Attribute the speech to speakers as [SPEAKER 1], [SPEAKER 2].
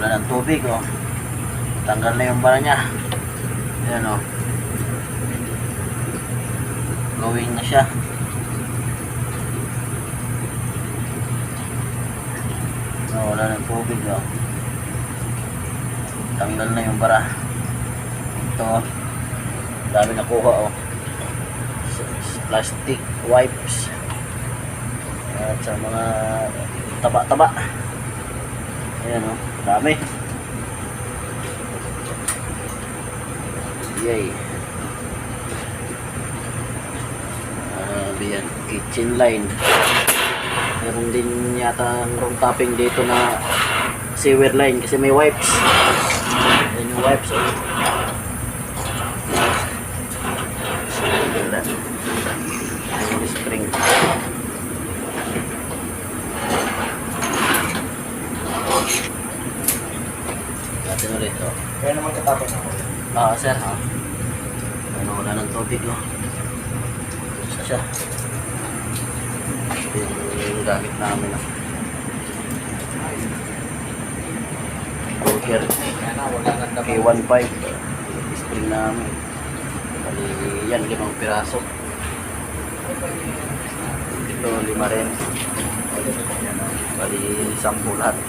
[SPEAKER 1] wala ng tubig oh. Tanggal na yung bara niya. Ayan oh. Going na siya. Oh, wala ng tubig oh. Tanggal na yung bara. Ito oh. Dami nakuha oh. Plastic wipes. At sa mga taba-taba. Ayan o, dami. Yay. Ah, yan, kitchen line. Meron din yata ang room topping dito na sewer line kasi may wipes yung wipes. Oh. Ayan yung spring. Natin ulit. Oh.
[SPEAKER 2] Kaya naman katapos ako.
[SPEAKER 1] Ah, sir. Ha? Ano, wala ng tubig, oh. Isa siya. Ito yung gamit namin, oh.
[SPEAKER 2] Nang dapat.
[SPEAKER 1] K15. Spring namin. Bali, yan, limang piraso. Ito, lima rin. Oh. Bali, sampu lahat.